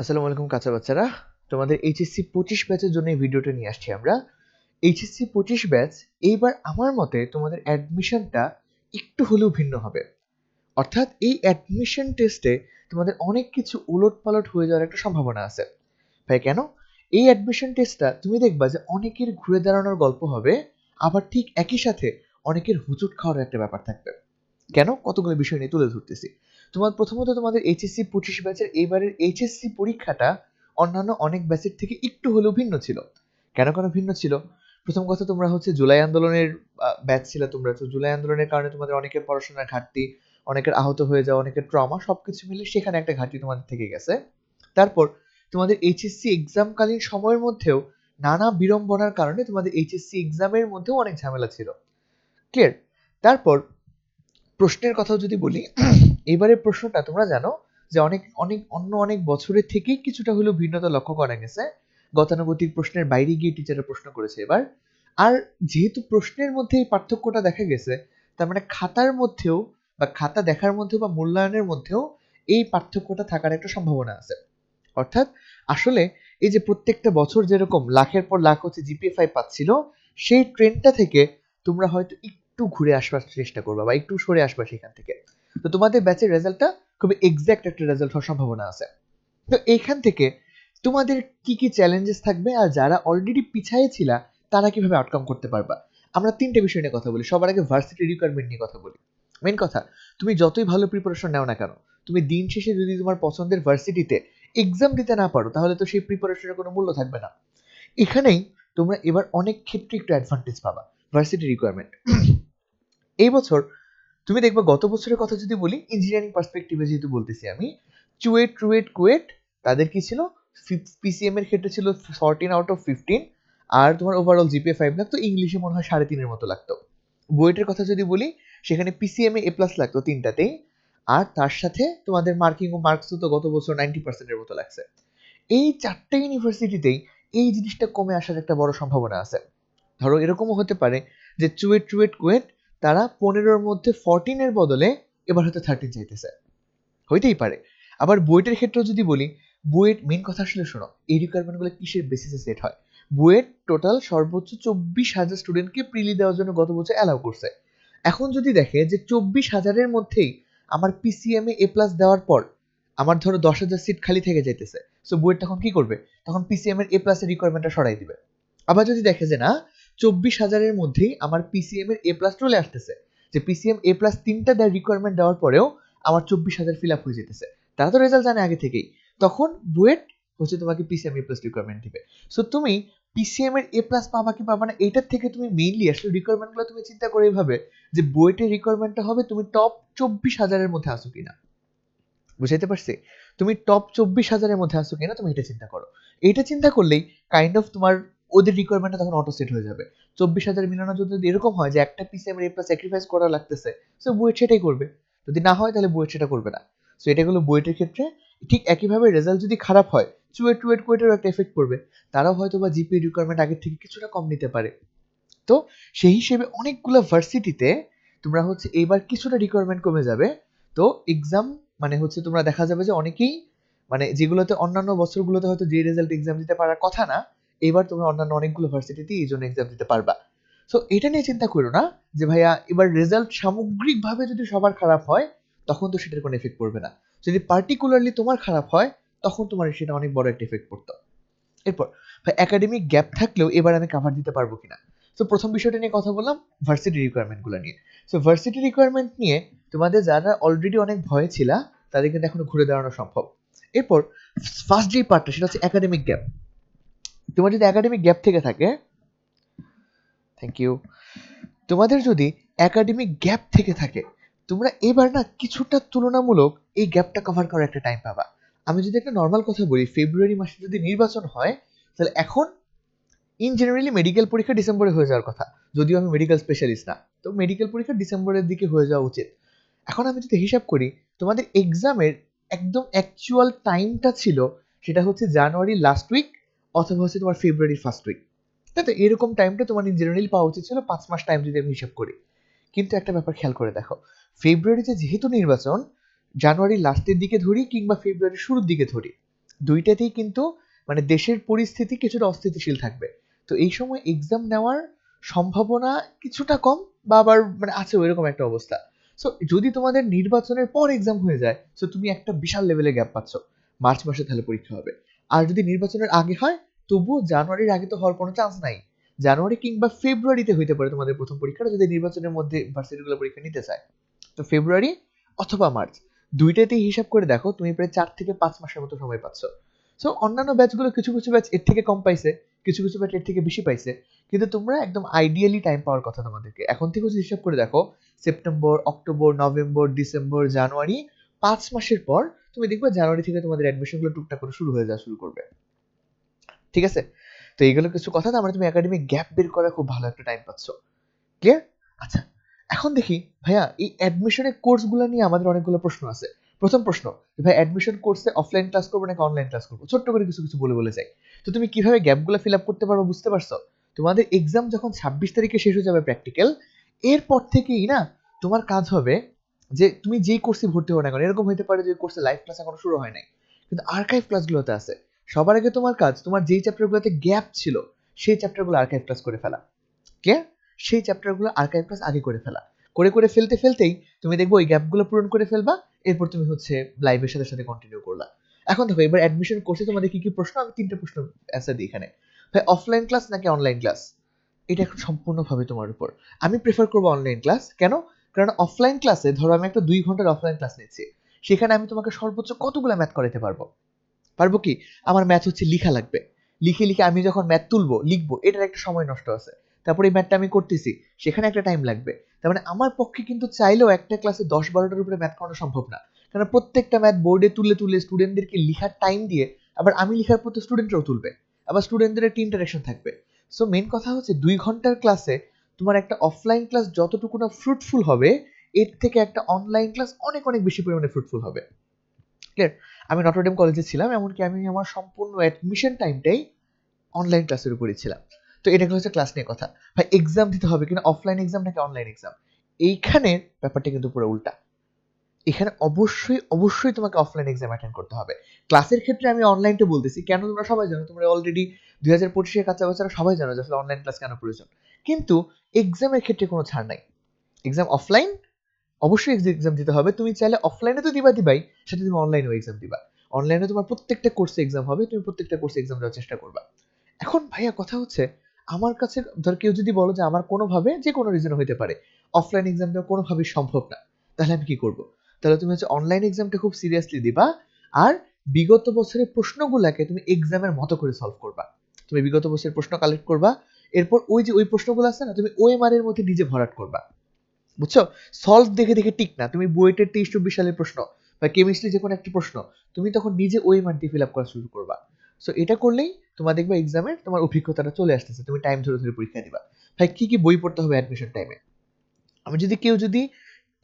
আসসালামু আলাইকুম কাঁচা বাচ্চারা। তোমাদের এইচএসসি পঁচিশ ব্যাচের জন্য এই ভিডিওটা নিয়ে আসছি আমরা। এইচএসসি পঁচিশ ব্যাচ এইবার আমার মতে তোমাদের অ্যাডমিশনটা একটু হলেও ভিন্ন হবে। অর্থাৎ এই অ্যাডমিশন টেস্টে তোমাদের অনেক কিছু উলট পালট হয়ে যাওয়ার একটা সম্ভাবনা আছে। ভাই, কেন? এই অ্যাডমিশন টেস্টটা তুমি দেখবা যে অনেকের ঘুরে দাঁড়ানোর গল্প হবে, আবার ঠিক একই সাথে অনেকের হুচুট খাওয়ার একটা ব্যাপার থাকবে। কেন কতগুলো বিষয় নিয়ে তুলে ধরতেছি? তোমার প্রথমত তোমাদের এইচএসসি পঁচিশ ব্যাচের এইবারের এইচএসসি পরীক্ষাটা অন্যান্য অনেক ব্যাচের থেকে একটু হলেও ভিন্ন ছিল। কেন কেন ভিন্ন ছিল? প্রথম কথা তোমরা হচ্ছে জুলাই আন্দোলনের ব্যাচ ছিল তোমরা। তো জুলাই আন্দোলনের কারণে তোমাদের অনেকের পড়াশোনার ঘাটতি, অনেকের আহত হয়ে যাওয়া, অনেকের ট্রমা সবকিছু মিলে সেখানে একটা ঘাটতি তোমাদের থেকে গেছে। তারপর তোমাদের এইচএসসি এক্সামকালীন সময়ের মধ্যেও নানা বিড়ম্বনার কারণে তোমাদের এইচএসসি এক্সামের মধ্যেও অনেক ঝামেলা ছিল। ক্লিয়ার তারপর প্রশ্নের কথাও যদি বলি এবারে প্রশ্নটা তোমরা জানো যে অনেক অনেক, অন্য অনেক বছরের থেকেই কিছুটা হলেও ভিন্নতা লক্ষ্য করা গেছে। গতানুগতিক প্রশ্নের বাইরে গিয়ে টিচাররা প্রশ্ন করেছে এবার। আর যেহেতু প্রশ্নের মধ্যে এই পার্থক্যটা দেখা গেছে, তার মানে খাতার মধ্যেও বা খাতা দেখার মধ্যেও বা মূল্যায়নের মধ্যেও এই পার্থক্যটা থাকার একটা সম্ভাবনা আছে। অর্থাৎ আসলে এই যে প্রত্যেকটা বছর যেরকম লাখের পর লাখ হচ্ছে জিপিএ ফাইভ পাচ্ছিল, সেই ট্রেন্ডটা থেকে তোমরা হয়তো একটু ঘুরে আসবার চেষ্টা করবা বা একটু সরে আসবা সেখান থেকে। তো তোমাদের ব্যাচের রেজাল্টটা খুবই এক্সাক্ট একটা রেজাল্ট হওয়ার সম্ভাবনা আছে। তো এইখান থেকে তোমাদের কি কি চ্যালেঞ্জেস থাকবে আর যারা অলরেডি পিছায়ে ছিল, তারা কীভাবে আউটকাম করতে পারবা? আমরা তিনটে বিষয় নিয়ে কথা বলি। সবার আগে ভার্সিটি রিকোয়ারমেন্ট নিয়ে কথা বলি। মেন কথা, তুমি যতই ভালো প্রিপারেশন নাও না কেন, তুমি দিন শেষে যদি তোমার পছন্দের ভার্সিটিতে এক্সাম দিতে না পারো, তাহলে তো সেই প্রিপারেশনের কোনো মূল্য থাকবে না। এখানেই তোমরা এবার অনেক ক্ষেত্রে একটু অ্যাডভান্টেজ পাবা ভার্সিটি রিকোয়ারমেন্ট এই বছর তুমি দেখবে গত বছরের কথা যদি বলি ইঞ্জিনিয়ারিং পার্সপেক্টিভে যেহেতু বলতেছি আমি, চুয়েট ট্রুয়েট কুয়েট, তাদের কি ছিল? পিসিএম এর ক্ষেত্রে ছিল ফর্টিন আউট অফ ফিফটিন আর তোমার ওভারঅল জিপিএ ফাইভ লাগতো ইংলিশে মনে হয় সাড়ে তিনের মতো লাগতো। বুয়েটের কথা যদি বলি, সেখানে পিসিএম এ প্লাস লাগতো তিনটাতেই, আর তার সাথে তোমাদের মার্কিং ও মার্কস তো গত বছর নাইনটি পার্সেন্টের মতো লাগছে। এই চারটে ইউনিভার্সিটিতেই এই জিনিসটা কমে আসার একটা বড় সম্ভাবনা আছে। ধরো এরকমও হতে পারে যে চুয়েট ট্রুয়েট কুয়েট তারা পনেরোর মধ্যে ফরটিনের বদলে এবার হয়তো থার্টিন চাইতেছে। হইতেই পারে। আবার বুয়েটের ক্ষেত্রেও যদি বলি, বুয়েট মেন কথা আসলে শোনো, এই রিকোয়ারমেন্টগুলো কিসের বেসিসে সেট হয়? বুয়েট টোটাল সর্বোচ্চ চব্বিশ হাজার স্টুডেন্টকে প্রিলি দেওয়ার জন্য গত বছর অ্যালাউ করছে। এখন যদি দেখে যে চব্বিশ হাজারের মধ্যেই আমার পিসিএম এ প্লাস দেওয়ার পর আমার ধরো দশ হাজার সিট খালি থেকে যাইতেছে সো বুয়েট তখন কি করবে? তখন পিসিএম এর এ প্লাসের রিকোয়ারমেন্টটা সরাই দিবে। আবার যদি দেখে যে না চব্বিশ হাজারের মধ্যেই আমার পিসিএম এর এ প্লাস চলে আসতেছে। যে পিসিএম এ প্লাস তিনটা দেওয়ার রিকোয়ারমেন্ট দেওয়ার পরেও আমার চব্বিশ হাজার ফিল আপ হয়ে যেতেছে। তারা তো রেজাল্ট জানে আগে থেকেই। তখন বুয়েট হচ্ছে তোমাকে পিসিএম এ প্লাস রিকোয়ারমেন্ট দিবে। সো তুমি পিসিএম এর এ প্লাস পাবা কি পাবা না এটার থেকে তুমি মেইনলি আসলে রিকোয়ারমেন্টগুলো তুমি চিন্তা করে এইভাবে যে বুয়েটের রিকোয়ারমেন্টটা হবে তুমি টপ চব্বিশ হাজারের মধ্যে আসো কিনা। বুঝাইতে পারছি? তুমি টপ চব্বিশ হাজারের মধ্যে আসো কিনা তুমি এটা চিন্তা করো। এটা চিন্তা করলেই কাইন্ড অফ তোমার ওদের রিকোয়ারমেন্টটা তখন অটো সেট হয়ে যাবে। চব্বিশ হাজার মিলানোর জন্য যদি এরকম হয় যে একটা পিসে আমার এ প্লাস স্যাক্রিফাইস করা লাগতেছে সো বুয়েট সেটাই করবে। যদি না হয় তাহলে বুয়েট সেটা করবে না। সো এটা হলো বুয়েটের ক্ষেত্রে ঠিক একইভাবে রেজাল্ট যদি খারাপ হয় চুয়েট টুয়েট কুয়েটেরও একটা এফেক্ট পড়বে। তারাও হয়তো বা জিপি রিকোয়ারমেন্ট আগের থেকে কিছুটা কম নিতে পারে। তো সেই হিসেবে অনেকগুলো ভার্সিটিতে তোমরা হচ্ছে এইবার কিছুটা রিকোয়ারমেন্ট কমে যাবে। তো এক্সাম মানে হচ্ছে তোমরা দেখা যাবে যে অনেকেই মানে যেগুলোতে অন্যান্য বছরগুলোতে হয়তো যে রেজাল্ট এক্সাম দিতে পারার কথা না এবার তোমরা অন্যান্য অনেকগুলো ভার্সিটিতে এই জন্য এক্সাম দিতে পারবা। সো এটা নিয়ে চিন্তা করো না যে ভাইয়া, এবার রেজাল্ট সামগ্রিকভাবে যদি সবার খারাপ হয়, তখন তো সেটার কোনো এফেক্ট পড়বে না। যদি পার্টিকুলারলি তোমার খারাপ হয়, তখন তোমার সেটা অনেক বড় একটা এফেক্ট পড়তো। এরপর, ভাই একাডেমিক গ্যাপ থাকলেও এবার আমি কাভার দিতে পারব কিনা? সো প্রথম বিষয়টা নিয়ে কথা বললাম ভার্সিটি রিকোয়ারমেন্টগুলো নিয়ে। সো ভার্সিটি রিকোয়ারমেন্ট নিয়ে তোমাদের যারা অলরেডি অনেক ভয়ে ছিল, তাদের কিন্তু এখনও ঘুরে দাঁড়ানো সম্ভব। এরপর ফার্স্ট যে পার্টটা সেটা হচ্ছে একাডেমিক গ্যাপ তোমার যদি একাডেমিক গ্যাপ থেকে থাকে থ্যাংক ইউ তোমাদের যদি একাডেমিক গ্যাপ থেকে থাকে, তোমরা এবার না কিছুটা তুলনামূলক এই গ্যাপটা কভার করার একটা টাইম পাবা। আমি যদি একটা নর্মাল কথা বলি ফেব্রুয়ারি মাসে যদি নির্বাচন হয়, তাহলে এখন ইন জেনারেলি মেডিকেল পরীক্ষা ডিসেম্বরে হয়ে যাওয়ার কথা। যদিও আমি মেডিকেল স্পেশালিস্ট না, তো মেডিকেল পরীক্ষা ডিসেম্বরের দিকে হয়ে যাওয়া উচিত। এখন আমি যদি হিসাব করি, তোমাদের এক্সামের একদম অ্যাকচুয়াল টাইমটা ছিল, সেটা হচ্ছে জানুয়ারি লাস্ট উইক অথবা হচ্ছে তোমার ফেব্রুয়ারির ফার্স্ট উইক তাই তো এরকম টাইমটা তোমার জেনারেলি পাওয়া উচিত ছিল পাঁচ মাস টাইম যদি আমি হিসাব করি। কিন্তু একটা ব্যাপার খেয়াল করে দেখো ফেব্রুয়ারিতে যেহেতু নির্বাচন জানুয়ারি লাস্টের দিকে ধরি কিংবা ফেব্রুয়ারির শুরুর দিকে ধরি, দুইটাতেই কিন্তু মানে দেশের পরিস্থিতি কিছুটা অস্থিতিশীল থাকবে। তো এই সময় এক্সাম নেওয়ার সম্ভাবনা কিছুটা কম বা আবার মানে আছে ওইরকম একটা অবস্থা। সো যদি তোমাদের নির্বাচনের পর এক্সাম হয়ে যায় সো তুমি একটা বিশাল লেভেলে গ্যাপ পাচ্ছ। মার্চ মাসে তাহলে পরীক্ষা হবে। আর যদি নির্বাচনের আগে হয়, তবুও জানুয়ারির আগে তো হওয়ার কোনো চান্স নাই। জানুয়ারি কিংবা ফেব্রুয়ারিতে হইতে পারে তোমাদের প্রথম পরীক্ষাটা যদি নির্বাচনের মধ্যে ভার্সিটিগুলো পরীক্ষা নিতে চায়। তো ফেব্রুয়ারি অথবা মার্চ দুইটাতেই হিসাব করে দেখো, তুমি প্রায় চার থেকে পাঁচ মাসের মতো সময় পাচ্ছ। সো অন্যান্য ব্যাচগুলো কিছু কিছু ব্যাচ এর থেকে কম পাইছে, কিছু কিছু ব্যাচ এর থেকে বেশি পাইছে, কিন্তু তোমরা একদম আইডিয়ালি টাইম পাওয়ার কথা তোমাদেরকে। এখন থেকে হিসাব করে দেখো September October November December January পাঁচ মাসের পর তুমি দেখবে জানুয়ারি থেকে তোমাদের অ্যাডমিশনগুলো টুকটাক করে শুরু হয়ে যাওয়া শুরু করবে। ঠিক আছে? তো এইগুলো কিছু কথা তার মানে তুমি একাডেমিক গ্যাপ বের করার খুব ভালো একটা টাইম পাচ্ছ। ক্লিয়ার আচ্ছা এখন দেখি, ভাইয়া, এই অ্যাডমিশনের কোর্সগুলো নিয়ে আমাদের অনেকগুলো প্রশ্ন আছে। প্রথম প্রশ্ন ভাই অ্যাডমিশন কোর্সে অফলাইন ক্লাস করব নাকি অনলাইন ক্লাস করব? ছোট্ট করে কিছু কিছু বলে বলে যাই। তো তুমি কীভাবে গ্যাপগুলো ফিল আপ করতে পারব বুঝতে পারছ? তোমাদের এক্সাম যখন ছাব্বিশ তারিখে শেষ হয়ে যাবে প্র্যাকটিক্যাল এরপর থেকেই না তোমার কাজ হবে যে তুমি যেই কোর্সে ভর্তি হো না কেন, এরকম হতে পারে যে কোর্সে লাইভ ক্লাস এখনও শুরু হয় নাই। কিন্তু আর্কাইভ ক্লাসগুলোতে আছে। সবার আগে তোমার কাজ, তোমার যেই চ্যাপ্টারগুলোতে গ্যাপ ছিল, সেই চ্যাপ্টারগুলো আর্কাইভ ক্লাস করে ফেলা। কে সেই চ্যাপ্টারগুলো আর্কাইভ ক্লাস আগে করে ফেলা। করে করে ফেলতে ফেলতেই তুমি দেখব ওই গ্যাপগুলো পূরণ করে ফেলবা, এরপর তুমি হচ্ছে লাইভের সাথে সাথে কন্টিনিউ করলা। এখন দেখো, এবার অ্যাডমিশন কোর্সে তোমাদের কি কি প্রশ্ন? আমি তিনটে প্রশ্ন অ্যান্সার দিই এখানে। ভাই অফলাইন ক্লাস নাকি অনলাইন ক্লাস এটা এখন সম্পূর্ণভাবে তোমার উপর। আমি প্রেফার করব অনলাইন ক্লাস কেন? কারণ অফলাইন ক্লাসে ধরো আমি একটা দুই ঘণ্টার অফলাইন ক্লাস নিচ্ছি, সেখানে আমি তোমাকে সর্বোচ্চ কতগুলো ম্যাথ করাতে পারব? পারব কি? আমার ম্যাথ হচ্ছে লিখা লাগবে। লিখে লিখে আমি যখন ম্যাথ তুলবো, লিখব, এটার একটা সময় নষ্ট আছে। তারপরে এই ম্যাথটা আমি করতেছি, সেখানে একটা টাইম লাগবে। তার মানে আমার পক্ষে কিন্তু চাইলেও একটা ক্লাসে দশ বারোটার উপরে ম্যাথ করানো সম্ভব না। কারণ প্রত্যেকটা ম্যাথ বোর্ডে তুলে তুলে স্টুডেন্টদেরকে লিখার টাইম দিয়ে আবার আমি লিখার পর তো স্টুডেন্টরাও তুলবে। আবার স্টুডেন্টদের একটা ইন্টারাকশন থাকবে। সো মেন কথা হচ্ছে দুই ঘণ্টার ক্লাসে তোমার একটা অফলাইন ক্লাস যতটুকু না ফ্রুটফুল হবে, এর থেকে একটা অনলাইন ক্লাস অনেক অনেক বেশি পরিমাণে ফ্রুটফুল হবে। ক্লিয়ার আমি নটরডেম কলেজে ছিলাম, এমনকি আমি আমার সম্পূর্ণ অ্যাডমিশন টাইমটাই অনলাইন ক্লাসের উপরই ছিলাম। তো এটা হচ্ছে ক্লাস নিয়ে কথা। ভাই এক্সাম দিতে হবে কিনা? অফলাইন এক্সাম নাকি অনলাইন এক্সাম এইখানে ব্যাপারটা কিন্তু পুরো উল্টা। এখানে অবশ্যই অবশ্যই তোমাকে অফলাইন এক্সাম অ্যাটেন্ড করতে হবে। ক্লাসের ক্ষেত্রে আমি অনলাইনটা বলতেছি। কেন তোমরা সবাই জানো? তোমরা অলরেডি দুই হাজার পঁচিশের কাছে বাচ্চারা সবাই জানো যে আসলে অনলাইন ক্লাস কেন প্রয়োজন? কিন্তু এক্সামের ক্ষেত্রে কোনো ছাড় নাই। এক্সাম অফলাইন অবশ্যই এক্সাম দিতে হবে। তুমি চাইলে অফলাইনে তো দিবা দিবাই, সেটা তুমি অনলাইনেও এক্সাম দিবা। অনলাইনে তোমার প্রত্যেকটা কোর্সে এক্সাম হবে, তুমি প্রত্যেকটা কোর্সে এক্সাম দেওয়ার চেষ্টা করবা। এখন ভাইয়া কথা হচ্ছে, আমার কাছে ধর কেউ যদি বলো যে আমার কোনোভাবে যে কোনো রিজন হতে পারে অফলাইন এক্সাম দেওয়া কোনোভাবেই সম্ভব না। তাহলে আমি কি করব? তাহলে তুমি হচ্ছে অনলাইন এক্সামটা খুব সিরিয়াসলি দিবা, আর বিগত বছরের প্রশ্নগুলোকে তুমি এক্সামের মতো করে সলভ করবা। তুমি বিগত বছরের প্রশ্ন কালেক্ট করবা এরপর ওই যে, ওই প্রশ্নগুলো আছে না, তুমি ওএমআর এর মধ্যে নিজে ভরাট করবা। বুঝছ? সলভ দেখে দেখে ঠিক না। তুমি বুয়েটের তেইশ, চব্বিশ সালের প্রশ্ন বা কেমিস্ট্রি যে কোনো একটা প্রশ্ন, তুমি তখন নিজে ওএমআর দিয়ে ফিল আপ করা শুরু করবা। সো এটা করলেই তোমার দেখবে এক্সামের তোমার অভিজ্ঞতাটা চলে আসতেছে। তুমি টাইম ধরে ধরে পরীক্ষা দিবা। ভাই, কি কি বই পড়তে হবে অ্যাডমিশন টাইমে আমি যদি কেউ যদি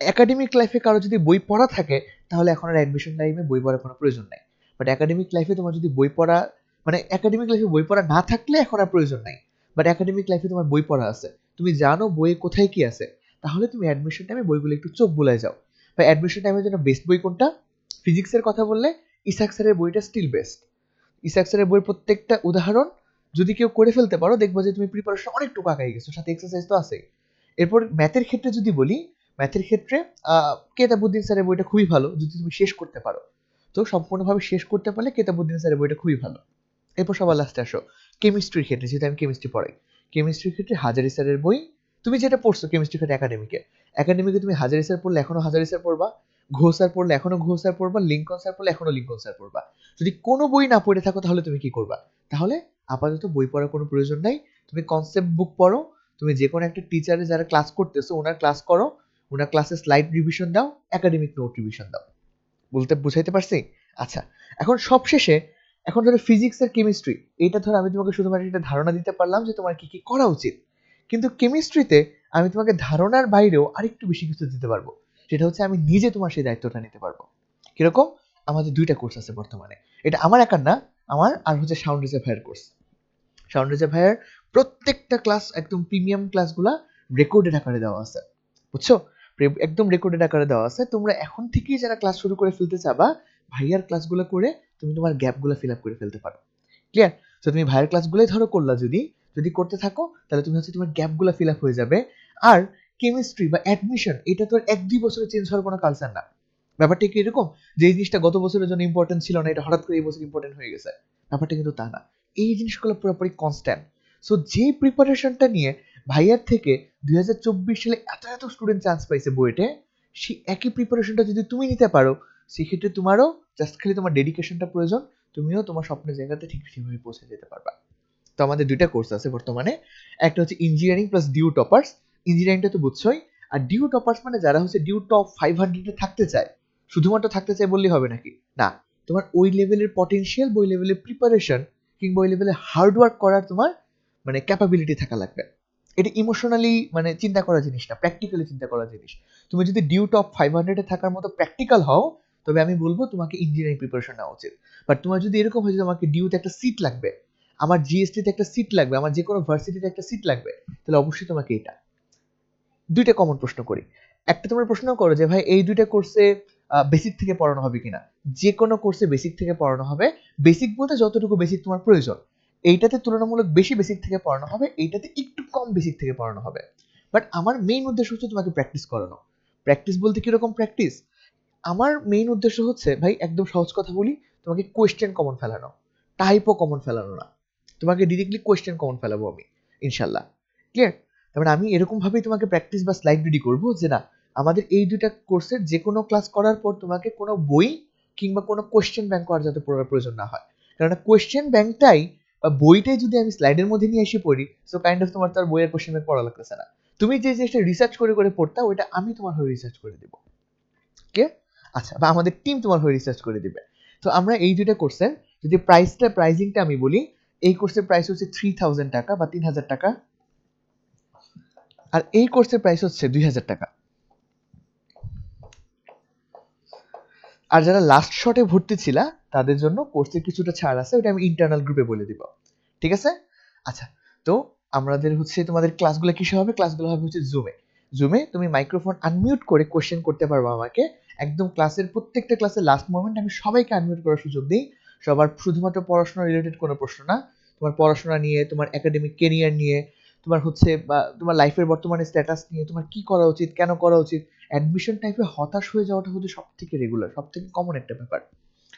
একাডেমিক লাইফে কারও যদি বই পড়া থাকে, তাহলে এখন আর অ্যাডমিশন টাইমে বই পড়ার কোনো প্রয়োজন নাই। বাট একাডেমিক লাইফে তোমার যদি বই পড়া মানে একাডেমিক লাইফে বই পড়া না থাকলে এখন আর প্রয়োজন নাই। বাট একাডেমিক লাইফে তোমার বই পড়া আছে। তুমি জানো বইয়ে কোথায় কি আছে? তাহলে তুমি অ্যাডমিশন টাইমে বইগুলো একটু চোখ বুলায় যাও। বা অ্যাডমিশন টাইমের জন্য বেস্ট বই কোনটা? ফিজিক্সের কথা বললে ইসাক স্যারের বইটা স্টিল বেস্ট ইসাক স্যারের বইয়ের প্রত্যেকটা উদাহরণ যদি কেউ করে ফেলতে পারো, দেখব যে তুমি প্রিপারেশন অনেকটুকু আগাই গেছো, সাথে এক্সারসাইজ তো আছেই। এরপর ম্যাথের ক্ষেত্রে যদি বলি ম্যাথের ক্ষেত্রে কেতাবুদ্দিন স্যারের বইটা খুবই ভালো, যদি তুমি শেষ করতে পারো। তো সম্পূর্ণভাবে শেষ করতে পারলে কেতাবুদ্দিন স্যারের বইটা খুবই ভালো। এরপর সবার লাস্টে আসো। কেমিস্ট্রির ক্ষেত্রে, যেহেতু আমি কেমিস্ট্রি পড়াই, কেমিস্ট্রির ক্ষেত্রে হাজারি স্যারের বই, তুমি যেটা পড়ছো কেমিস্ট্রি ক্ষেত্রে একাডেমিকে একাডেমিকে তুমি হাজারি স্যার পড়লে এখনও হাজারি স্যার পড়বা ঘো স্যার পড়লে এখনও ঘো স্যার পড়বা, লিঙ্কন স্যার পড়লে এখনও লিঙ্কন স্যার পড়বা। যদি কোনো বই না পড়ে থাকো, তাহলে তুমি কি করবা? তাহলে আপাতত বই পড়ার কোনো প্রয়োজন নাই, তুমি কনসেপ্ট বুক পড়ো, তুমি যে কোনো একটা টিচারে যারা ক্লাস করতেছো, ওনার ক্লাস করো, ওনার ক্লাসে স্লাইড রিভিশন দাও একাডেমিক নোট রিভিশন দাও। বলতে বুঝাইতে পারছি? আচ্ছা এখন সবশেষে এখন ধরো ফিজিক্স আর কেমিস্ট্রি এইটা ধরো আমি তোমাকে শুধুমাত্র একটা ধারণা দিতে পারলাম যে তোমার কি কি করা উচিত। কিন্তু কেমিস্ট্রিতে আমি তোমাকে ধারণার বাইরেও আরেকটু বেশি কিছু দিতে পারব। সেটা হচ্ছে আমি নিজে তোমার সেই দায়িত্বটা নিতে পারব। কীরকম? আমাদের দুইটা কোর্স আছে বর্তমানে। এটা আমার একার না, আমার আর হচ্ছে সাউন্ড রেজা ভাইয়ের কোর্স সাউন্ড রেজা ভাইয়ের প্রত্যেকটা ক্লাস একদম প্রিমিয়াম ক্লাসগুলা রেকর্ডেড আকারে দেওয়া আছে। বুঝছ? একদম রেকর্ডেড আকারে দেওয়া আছে। তোমরা এখন থেকেই যারা ক্লাস শুরু করে ফেলতে চাবা ভাইয়ার ক্লাসগুলো করে তুমি তোমার গ্যাপগুলো ফিল আপ করে ফেলতে পারো। ক্লিয়ার তো তুমি ভাইয়ের ক্লাসগুলোই ধরো করলা যদি যদি করতে থাকো, তাহলে তুমি হচ্ছে তোমার গ্যাপগুলো ফিল আপ হয়ে যাবে। আর কেমিস্ট্রি বা অ্যাডমিশন এটা তো এক দুই বছরে চেঞ্জ হওয়ার কোনো কালচার না। ব্যাপারটা কি এরকম? যে জিনিসটা গত বছরের জন্য ইম্পর্টেন্ট ছিল না, এটা হঠাৎ করে এই বছর ইম্পর্টেন্ট হয়ে গেছে। ব্যাপারটা কিন্তু তা না। এই জিনিসগুলো পুরোপুরি কনস্ট্যান্ট সো যে প্রিপারেশনটা নিয়ে ভাইয়ার থেকে দুই হাজার চব্বিশ সালে এত এত স্টুডেন্ট চান্স পাইছে বুয়েটে সেই একই প্রিপারেশনটা যদি তুমি নিতে পারো সেক্ষেত্রে তোমারও জাস্ট খালি তোমার ডেডিকেশনটা প্রয়োজন, তুমিও তোমার স্বপ্নের জায়গাতে ঠিক ঠিকভাবে পৌঁছে যেতে পারবা। তো আমাদের দুইটা কোর্স আছে বর্তমানে। একটা হচ্ছে ইঞ্জিনিয়ারিং প্লাস ডিউ টপার্স ইঞ্জিনিয়ারিংটা তো বুঝছোই। আর ডিউ টপার্স মানে যারা হচ্ছে ডিউ টপ ফাইভ হান্ড্রেডে থাকতে চায়, শুধুমাত্র থাকতে চায় বললেই হবে নাকি? না, তোমার ওই লেভেলের পটেনশিয়াল ওই লেভেলের প্রিপারেশন কিংবা ওই লেভেলে হার্ডওয়ার্ক করার তোমার মানে ক্যাপাবিলিটি থাকা লাগবে। এটা ইমোশনালি মানে চিন্তা করা জিনিস না প্র্যাকটিক্যালি চিন্তা করা জিনিস। তুমি যদি ডিউ টপ ফাইভ হান্ড্রেডে থাকার মতো প্র্যাকটিক্যাল হও তবে আমি বলব তোমাকে ইঞ্জিনিয়ারিং প্রিপারেশন নেওয়া উচিত। বাট তোমার যদি এরকম হয় যে তোমাকে ডিউতে একটা সিট লাগবে, আমার জিএসটিতে একটা সিট লাগবে, আমার যে কোনো ভার্সিটিতে একটা সিট লাগবে, তাহলে অবশ্যই তোমাকে এটা। দুইটা কমন প্রশ্ন করি। একটা তোমরা প্রশ্ন করো যে, ভাই, এই দুইটা কোর্সে বেসিক থেকে পড়ানো হবে কিনা? যে কোনো কোর্সে বেসিক থেকে পড়ানো হবে। বেসিক বলতে যতটুকু বেসিক তোমার প্রয়োজন, এইটাতে তুলনামূলক বেশি বেসিক থেকে পড়ানো হবে, এইটাতে একটু কম বেসিক থেকে পড়ানো হবে। বাট আমার মেইন উদ্দেশ্য হচ্ছে তোমাকে প্র্যাকটিস করানো। প্র্যাকটিস বলতে কীরকম প্র্যাকটিস আমার মেইন উদ্দেশ্য হচ্ছে, ভাই, একদম সহজ কথা বলি, তোমাকে কোয়েশ্চেন কমন ফেলানো। টাইপও কমন ফেলানো না। তোমাকে ডিরেক্টলি কোয়েশ্চেন কমন ফেলাবো আমি ইনশাল্লাহ ক্লিয়ার তার মানে আমি এরকমভাবেই তোমাকে প্র্যাকটিস বা স্লাইড রেডি করব যে না, আমাদের এই দুইটা কোর্সের যে কোনো ক্লাস করার পর তোমাকে কোনো বই কিংবা কোনো কোয়েশ্চেন ব্যাংক করার যাতে পড়ার প্রয়োজন না হয়। কারণ কোয়েশ্চেন ব্যাংকটাই বা বইটাই যদি আমি স্লাইডের মধ্যে নিয়ে এসে পড়ি সো কাইন্ড অফ তোমার তো আর বইয়ের কোয়েশ্চেন ব্যাংক পড়া লাগতেছে না। তুমি যে জিনিসটা রিসার্চ করে করে পড়তা, ওইটা আমি তোমার হয়ে রিসার্চ করে দেবো। কে আচ্ছা বা আমাদের টিম তোমার হয়ে রিসার্চ করে দিবে। তো আমরা এই দুইটা কোর্সের যদি প্রাইসটা প্রাইজিংটা আমি বলি, এই কোর্সের প্রাইস হচ্ছে থ্রি থাউজেন্ড টাকা বা তিন হাজার টাকা। আর এই কোর্সের প্রাইস হচ্ছে দুই হাজার টাকা। আর যারা লাস্ট শটে ভর্তি ছিল, তাদের জন্য কোর্সের কিছুটা ছাড় আছে ওটা আমি ইন্টারনাল গ্রুপে বলে দিব। ঠিক আছে? আচ্ছা তো আমাদের হচ্ছে, তোমাদের ক্লাসগুলো কিসে হবে? ক্লাসগুলো হবে হচ্ছে জুমে জুমে তুমি মাইক্রোফোন আনমিউট করে কোশ্চেন করতে পারব আমাকে। একদম ক্লাসের প্রত্যেকটা ক্লাসের লাস্ট মোমেন্ট আমি সবাইকে আনমিউট করার সুযোগ দিই। সবার শুধুমাত্র পড়াশোনা রিলেটেড কোনো প্রশ্ন না। তোমার পড়াশোনা নিয়ে, তোমার একাডেমিক কেরিয়ার নিয়ে, তোমার হচ্ছে বা, তোমার লাইফের বর্তমানে স্ট্যাটাস নিয়ে, তোমার কি করা উচিত, কেন করা উচিত অ্যাডমিশন টাইপে হতাশ হয়ে যাওয়াটা হচ্ছে সব থেকে রেগুলার সব থেকে কমন একটা ব্যাপার।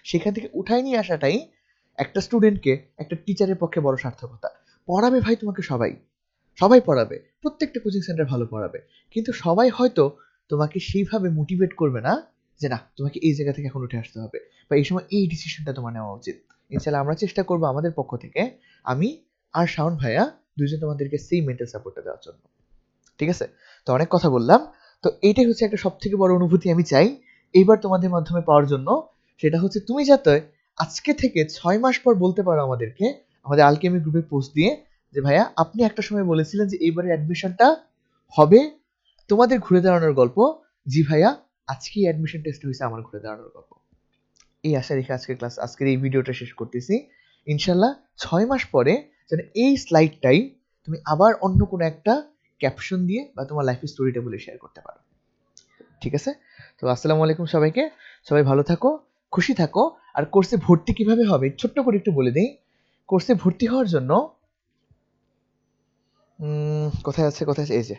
সেখান থেকে উঠাই নিয়ে আসাটাই একটা স্টুডেন্টকে একটা টিচারের পক্ষে বড় সার্থকতা। পড়াবে ভাই তোমাকে সবাই। সবাই পড়াবে। প্রত্যেকটা কোচিং সেন্টার ভালো পড়াবে। কিন্তু সবাই হয়তো তোমাকে সেইভাবে মোটিভেট করবে না যে না, তোমাকে এই জায়গা থেকে এখন উঠে আসতে হবে। বা এই সময় এই ডিসিশনটা তোমার নেওয়া উচিত। ইনশাল্লাহ আমরা চেষ্টা করব আমাদের পক্ষ থেকে, আমি আর শাওন ভাইয়া দুজন তোমাদেরকে সেই মেন্টাল সাপোর্টটা দেওয়ার জন্য। ঠিক আছে? তো অনেক কথা বললাম। তো এইটাই হচ্ছে একটা সব থেকে বড় অনুভূতি আমি চাই এইবার তোমাদের মাধ্যমে পাওয়ার জন্য। সেটা হচ্ছে তুমি যাতে আজকে থেকে ছয় মাস পর বলতে পারো আমাদেরকে, আমাদের আলকেমি গ্রুপে পোস্ট দিয়ে যে, ভাইয়া, আপনি একটা সময় বলেছিলেন যে, এইবারের অ্যাডমিশনটা হবে তোমাদের ঘুরে দাঁড়ানোর গল্প। জি ভাইয়া, আজকেই অ্যাডমিশন টেস্ট হয়েছে আমার ঘুরে দাঁড়ানোর গল্প। এই আশা রেখে আজকের ক্লাস আজকের এই ভিডিওটা শেষ করতেছি। ইনশাল্লাহ ছয় মাস পরে যেন এই স্লাইডটাই তুমি আবার অন্য কোনো একটা ক্যাপশন দিয়ে বা তোমার লাইফের স্টোরিটা বলে শেয়ার করতে পারো। ঠিক আছে? তো আসসালামু আলাইকুম সবাইকে। সবাই ভালো থাকো, খুশি থাকো। আর কোর্সে ভর্তি কীভাবে হবে ছোট্ট করে একটু বলে দিই। কোর্সে ভর্তি হওয়ার জন্য কোথায় আছে কোথায় আছে? এই যে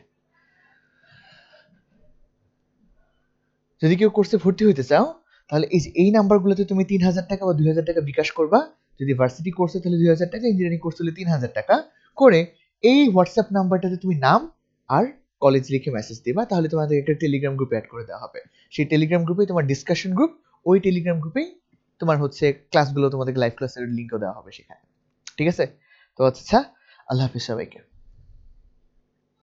যদি কেউ কোর্সে ভর্তি হইতে চাও, তাহলে এই এই নাম্বারগুলোতে তুমি তিন হাজার টাকা বা দুই হাজার টাকা বিকাশ করবা। যদি ভার্সিটি কোর্সে তাহলে দুই হাজার টাকা ইঞ্জিনিয়ারিং কোর্স হলে তিন হাজার টাকা। করে এই হোয়াটসঅ্যাপ নাম্বারটাতে তুমি নাম আর কলেজ লিখে মেসেজ দিবা, তাহলে তোমাদের একটা টেলিগ্রাম গ্রুপে অ্যাড করে দেওয়া হবে। সেই টেলিগ্রাম গ্রুপে তোমার ডিসকাশন গ্রুপ ওই টেলিগ্রাম গ্রুপেই তোমার হচ্ছে ক্লাসগুলো তোমাদের লাইভ ক্লাসের লিঙ্কও দেওয়া হবে সেখানে। ঠিক আছে? তো আচ্ছা আল্লাহ হাফিজ সবাইকে।